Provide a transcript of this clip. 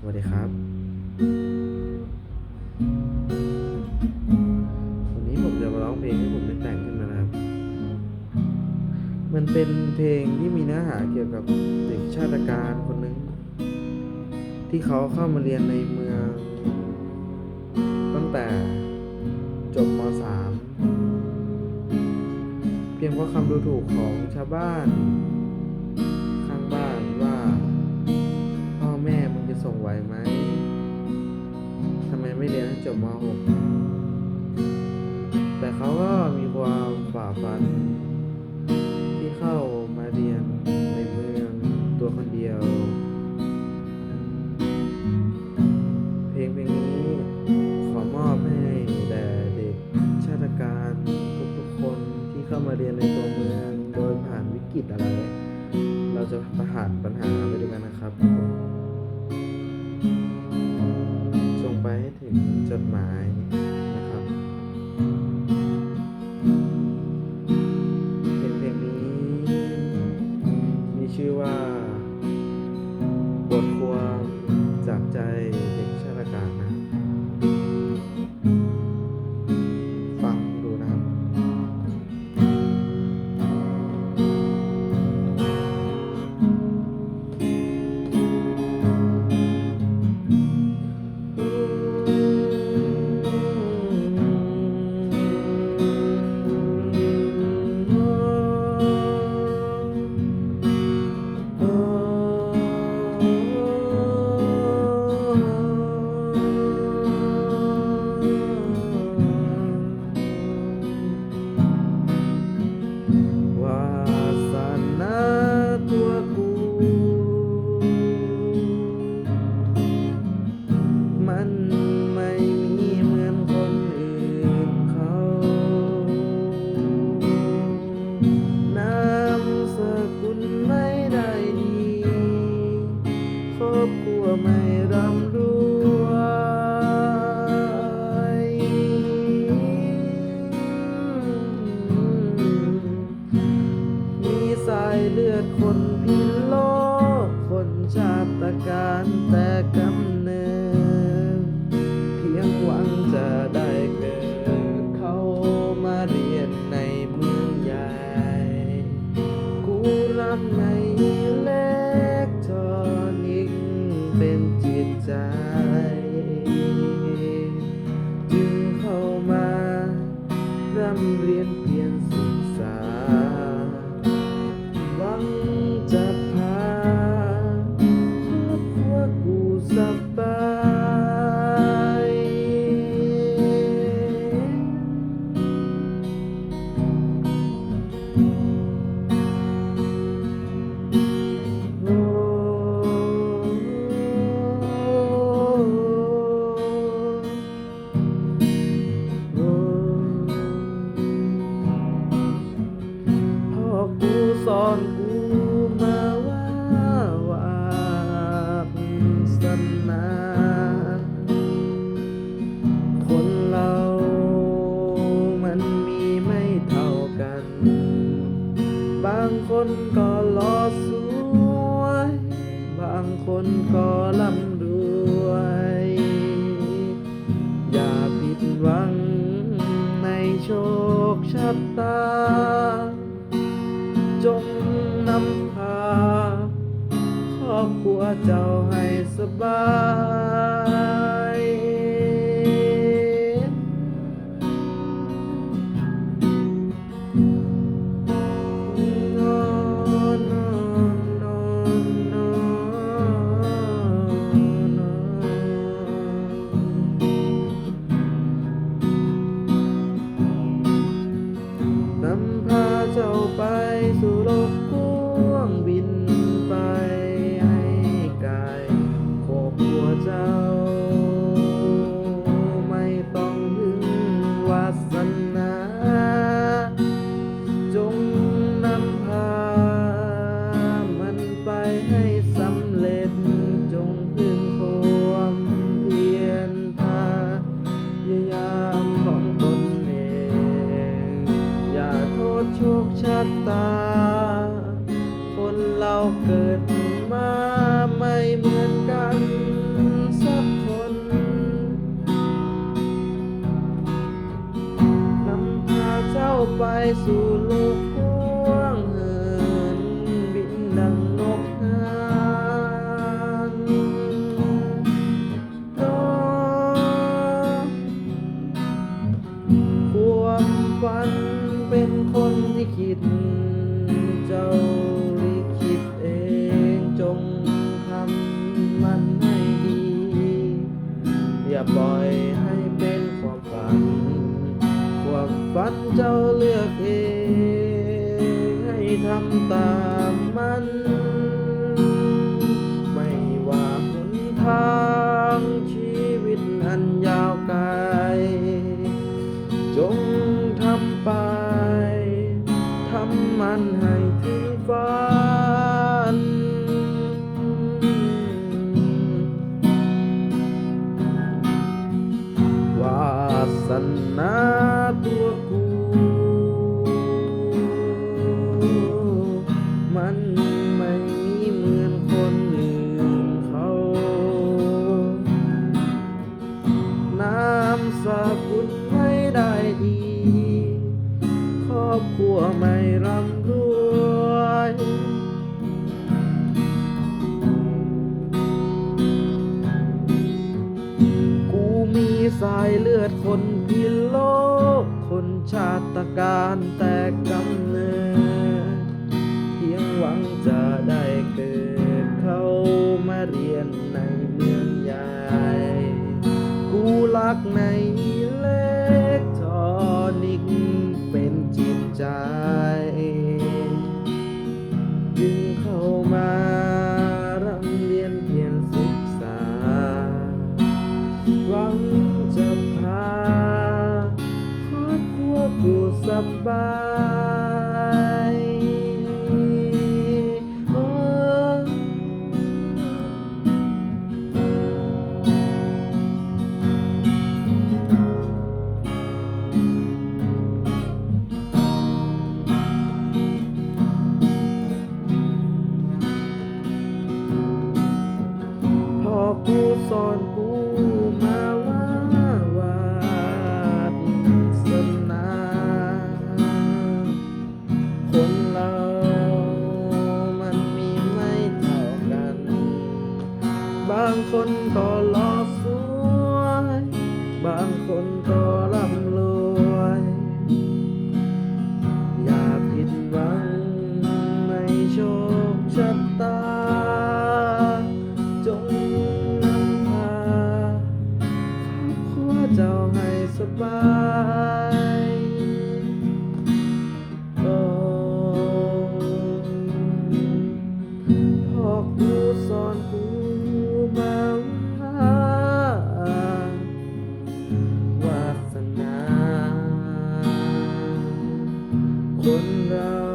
สวัสดีครับ วันนี้ผมจะมาร้องเพลงที่ผมได้แต่งขึ้นมานะครับ มันเป็นเพลงที่มีเนื้อหาเกี่ยวกับเด็กชาติการคนหนึ่งที่เขาเข้ามาเรียนในเมือง ตั้งแต่จบม .3 เพียงเพราะคำดูถูกของชาวบ้าน ไมไม่เรียนให้จบม .6 แต่เขาก็มีความฝ่าฟัน ที่เข้ามาเรียนในเมืองตัวคนเดียว เพลงเพลงนี้ขอมอบให้แด่เด็กชาติการทุกๆคนที่เข้ามาเรียนในตัวเมือง โดยผ่านวิกฤตอะไร เราจะผ่านปัญหาไปด้วยกันนะครับ ถึงจดหม ชาติการแต่กำเนิดเพียงหวังจะได้เกิดเขามาเรียนในเมืองใหญ่ กูรักในเล็กทอนิกส์เป็นจิตใจ คนก็หล่อสวย บางคนก็ร่ำรวย อย่าผิดหวังในโชคชะตา จงนำพาครอบครัวเจ้าให้สบาย พ่วงบินไปให้ไกลคอบัวเจ้า ไม่ต้องพึ่วาสนา จงนำพามันไปให้ อย่าปล่อยให้เป็นความฝัน ความฝันเจ้าเลือกเอง ให้ทำตามมัน ไม่ว่าหนทาง ตัวกู มันไม่มีเหมือนคนอื่นเขา น้ำสกุลไม่ได้ดี ครอบครัวไม่ร่ำรวย คนพิโลก คนชาตการแต่กำเนิดเพียงหวังจะได้เกิดเข้ามาเรียนในเมืองใหญ่ กูรักในเล็กทอนิกเป็นจิตใจ จึงเข้ามา กูสอนกูมาว่าวาสนาคนเรามันมีไม่เท่ากัน บางคนก็หล่อสวย บางคนก็ลำ บายก่อนพ่อกูสอนกูมาว่า วาสนา คนเรา